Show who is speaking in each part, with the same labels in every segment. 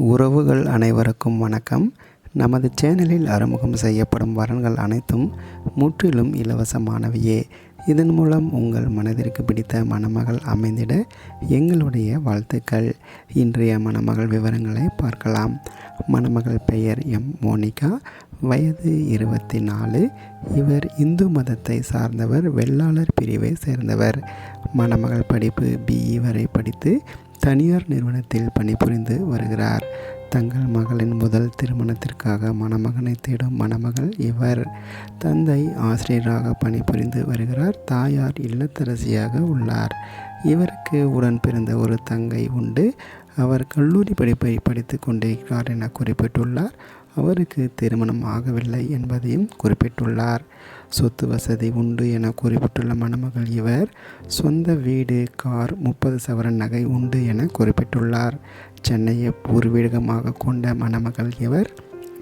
Speaker 1: உறவுகள் அனைவருக்கும் வணக்கம். நமது சேனலில் அறிமுகம் செய்யப்படும் வரன்கள் அனைத்தும் முற்றிலும் இலவசமானவையே. இதன் மூலம் உங்கள் மனதிற்கு பிடித்த மணமகள் அமைந்திட எங்களுடைய வாழ்த்துக்கள். இன்றைய மணமகள் விவரங்களை பார்க்கலாம். மணமகள் பெயர் எம். மோனிகா. வயது இருபத்தி நாலு இவர் இந்து மதத்தை சார்ந்தவர் வெள்ளாளர் பிரிவை சேர்ந்தவர். மணமகள் படிப்பு பிஇ வரை படித்து தனியார் நிறுவனத்தில் பணிபுரிந்து வருகிறார். தங்கள் மகளின் முதல் திருமணத்திற்காக மணமகனை தேடும் மணமகள் இவர். தந்தை ஆசிரியராக பணிபுரிந்து வருகிறார். தாயார் இல்லத்தரசியாக உள்ளார். இவருக்கு உடன் பிறந்த ஒரு தங்கை உண்டு. அவர் கல்லூரி படிப்பை படித்து கொண்டிருக்கிறார் என குறிப்பிட்டுள்ளார். அவருக்கு திருமணம் ஆகவில்லை என்பதையும் குறிப்பிட்டுள்ளார். சொத்து வசதி உண்டு என குறிப்பிட்டுள்ள மணமகள் இவர் சொந்த வீடு கார் முப்பது சவரன் நகை உண்டு என குறிப்பிட்டுள்ளார். சென்னையை பூர்வீகமாக கொண்ட மணமகள் இவர்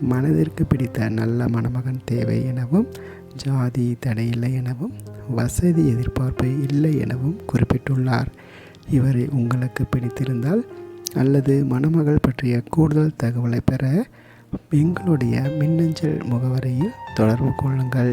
Speaker 1: மனதிற்கு பிடித்த நல்ல மணமகன் தேவை எனவும் ஜாதி தடையில்லை எனவும் வசதி எதிர்பார்ப்பு இல்லை எனவும் குறிப்பிட்டுள்ளார். இவரை உங்களுக்கு பிடித்திருந்தால் அல்லது மணமகள் பற்றிய கூடுதல் தகவலை பெற எங்களுடைய மின்னஞ்சல் முகவரியில் தொடர்பு கொள்ளுங்கள்.